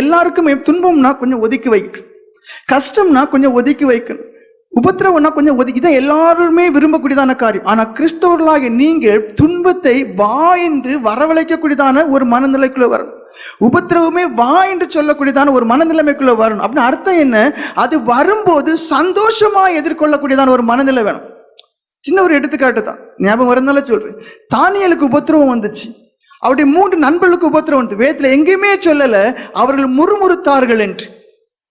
எல்லாருக்குமே துன்பம்னா கொஞ்சம் ஒதுக்கி வைக்கணும். கஷ்டம்னா கொஞ்சம் ஒதுக்கி வைக்கணும். உபத்திரவம்னா கொஞ்சம் ஒதுக்கி இதான் எல்லாருமே விரும்பக்கூடியதான காரியம். ஆனால் கிறிஸ்தவர்களாக நீங்கள் துன்பத்தை வா என்று வரவழைக்கக்கூடியதான ஒரு மனநிலைக்குள்ளே வரணும். உபத்திரவமே வா என்று சொல்லக்கூடியதான ஒரு மனநிலைமைக்குள்ள வரணும். அப்படின்னு அர்த்தம் என்ன? அது வரும்போது சந்தோஷமா எதிர்கொள்ளக்கூடியதான ஒரு மனநிலை வேணும். சின்ன ஒரு எடுத்துக்காட்டு தான். ஞாபகம் வரதுனால சொல்றேன். தானியலுக்கு உபத்திரவம் வந்துச்சு. அவருடைய மூன்று நண்பர்களுக்கு உபத்திரவம் வந்து வேதத்துல எங்கேயுமே சொல்லலை அவர்கள் முறுமுறுத்தார்கள் என்று.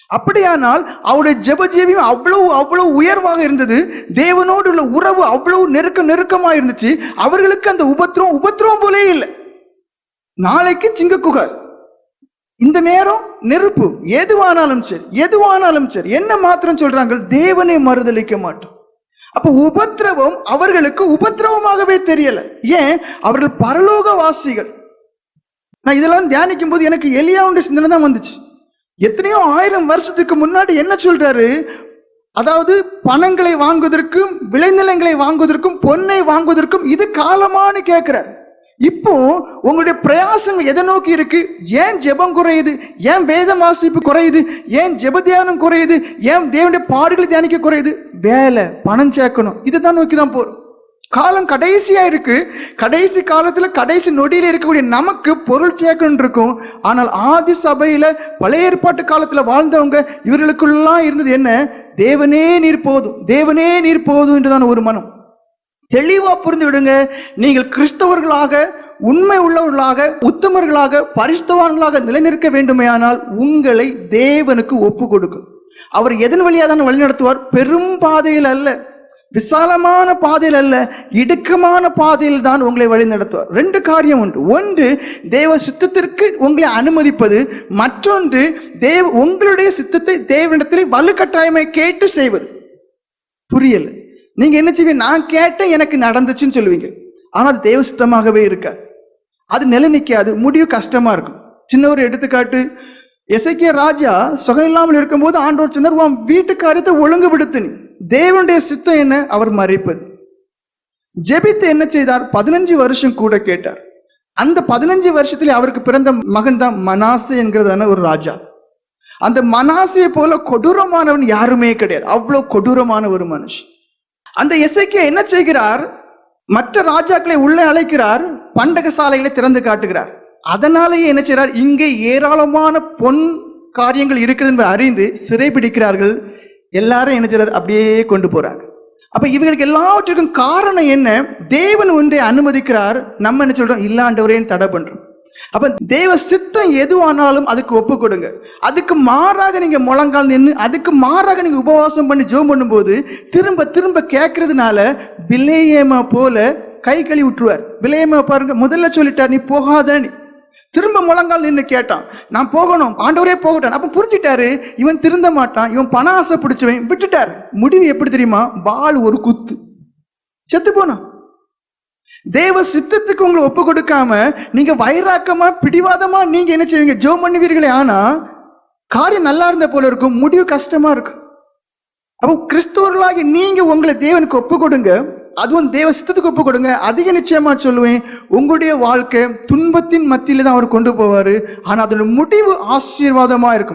அப்படியானால் அவருடைய ஜெபஜீவியம் அவ்வளவு அவ்வளவு உயர்வாக இருந்தது. தேவனோடு உள்ள உறவு அவ்வளவு நெருக்க நெருக்கமாக இருந்துச்சு. அவர்களுக்கு அந்த உபத்திரம் உபத்திரம் போலே இல்லை. நாளைக்கு சிங்கக்குகை. இந்த நேரம் நெருப்பு. எதுவானாலும் சரி எதுவானாலும் சரி என்ன மாத்திரம் சொல்றாங்க? தேவனை மறுதளிக்க மாட்டோம். அப்போ உபத்திரவம் அவர்களுக்கு உபத்திரவமாகவே தெரியல. ஏன்? அவர்கள் பரலோக வாசிகள் நான் இதெல்லாம் தியானிக்கும் போது எனக்கு எலியாவுடைய சிந்தனை தான் வந்துச்சு. எத்தனையோ ஆயிரம் வருஷத்துக்கு முன்னாடி என்ன சொல்றாரு? அதாவது பணங்களை வாங்குவதற்கும் விளைநிலங்களை வாங்குவதற்கும் பொன்னை வாங்குவதற்கும் இது காலமானு கேட்கிறார் இப்போ உங்களுடைய பிரயாசங்கள் எதை நோக்கி இருக்கு? ஏன் ஜெபம் குறையுது? ஏன் வேதம் வாசிப்பு குறையுது? ஏன் ஜெப தியானம் குறையுது? ஏன் தேவனுடைய பாடுகளை தியானிக்க குறையுது? வேலை பணம் சேர்க்கணும். இதுதான் நோக்கி தான் போகிறோம் காலம் கடைசியாக இருக்குது கடைசி காலத்தில் கடைசி நொடியில் இருக்கக்கூடிய நமக்கு பொருள் சேர்க்கணும் இருக்கும். ஆனால் ஆதி சபையில் பழைய ஏற்பாட்டு காலத்தில் வாழ்ந்தவங்க இவர்களுக்குள்ளலாம் இருந்தது என்ன? தேவனே நீர் போதும். தேவனே நீர் போதும் என்றுதான் ஒரு மனம். தெளிவாக புரிந்து விடுங்க. நீங்கள் கிறிஸ்தவர்களாக உண்மை உள்ளவர்களாக உத்தமர்களாக பரிஸ்தவான்களாக நிலைநிற்க வேண்டுமையானால் உங்களை தேவனுக்கு ஒப்பு கொடுக்கும். அவர் எதன் வழியாக தான் வழி நடத்துவார் பெரும் பாதையில் அல்ல. விசாலமான பாதையில் அல்ல. இடுக்கமான பாதையில் தான் உங்களை வழிநடத்துவார். ரெண்டு காரியம் உண்டு. ஒன்று தேவ சித்தத்திற்கு உங்களை அனுமதிப்பது. மற்றொன்று தேவ உங்களுடைய சித்தத்தை தேவனிடத்தில் வலுக்கட்டாயமை கேட்டு செய்வது. புரியல. நீங்க என்ன செய்வீங்க? நான் கேட்டேன் எனக்கு நடந்துச்சுன்னு சொல்லுவீங்க. ஆனா அது தேவ சித்தமாகவே இருக்காது. அது நிலை நிற்காது முடிவு கஷ்டமா இருக்கும். சின்ன ஒரு எடுத்துக்காட்டு. எசைக்கிய ராஜா சுகம் இல்லாமல் இருக்கும்போது ஆண்டோர் சொன்னார் உன் வீட்டு காரியத்தை ஒழுங்குபடுத்து நீ. தேவனுடைய சித்தம் என்ன? அவர் மறைப்பது. ஜெபித்து என்ன செய்தார்? பதினஞ்சு வருஷம் கூட கேட்டார். அந்த பதினஞ்சு வருஷத்துல அவருக்கு பிறந்த மகன் தான் மனாசு என்கிறதான ஒரு ராஜா. அந்த மனாசையை போல கொடூரமானவன் யாருமே கிடையாது. அவ்வளோ கொடூரமான ஒரு மனுஷன். அந்த இசைக்கிய என்ன செய்கிறார்? மற்ற ராஜாக்களை உள்ளே அழைக்கிறார் பண்டக சாலைகளை திறந்து காட்டுகிறார். அதனாலேயே என்ன செய்கிறார்? இங்கே ஏராளமான பொன் காரியங்கள் இருக்கிறது என்பதை அறிந்து சிறைபிடிக்கிறார்கள் எல்லாரும் என்ன செய்கிறார்? அப்படியே கொண்டு போகிறாங்க அப்போ இவங்களுக்கு எல்லாவற்றுக்கும் காரணம் என்ன? தேவன் ஒன்றை அனுமதிக்கிறார். நம்ம என்ன சொல்கிறோம் இல்லாண்டவரேன்னு தடை பண்ணுறோம் அப்போ தேவ சித்தம் எதுவானாலும் அதுக்கு ஒப்பு கொடுங்க. அதுக்கு மாறாக நீங்கள் முழங்கால் நின்று அதுக்கு மாறாக நீங்கள் உபவாசம் பண்ணி ஜோம் பண்ணும்போது திரும்ப திரும்ப கேட்கறதுனால பிலேயேமா போல கை கழுவி விட்டுருவார். பிலேயேமா பாருங்க முதல்ல சொல்லிட்டார் நீ போகாத நீ திரும்ப முழங்கால் நின்று கேட்டான். நான் போகணும். ஆண்டவரே போகட்டான் அப்போ புரிஞ்சிட்டாரு. இவன் திருந்த மாட்டான். இவன் பண ஆசை பிடிச்சவன். விட்டுட்டார். முடிவு எப்படி தெரியுமா? பால் ஒரு குத்து. செத்து போனான் தேவ சித்தத்துக்கு உங்களை ஒப்பு கொடுக்காம நீங்க வைராக்கமா பிடிவாதமா நீங்க என்ன செய்வீங்க? ஜோ பண்ணுவீர்களே. ஆனா காரியம் நல்லா இருந்த போல இருக்கும். முடிவு கஷ்டமா இருக்கும் அப்போ கிறிஸ்தவர்களாகி நீங்க உங்களை தேவனுக்கு ஒப்பு கொடுங்க. அதுவும் தேவ சித்தத்துக்கு ஒப்பு கொடுங்க. அதிக நிச்சயமா சொல்லுவேன். உங்களுடைய வாழ்க்கை துன்பத்தின் மத்தியில தான் அவர் கொண்டு போவார். ஆனால் அதோட முடிவு ஆசீர்வாதமாக இருக்கும்.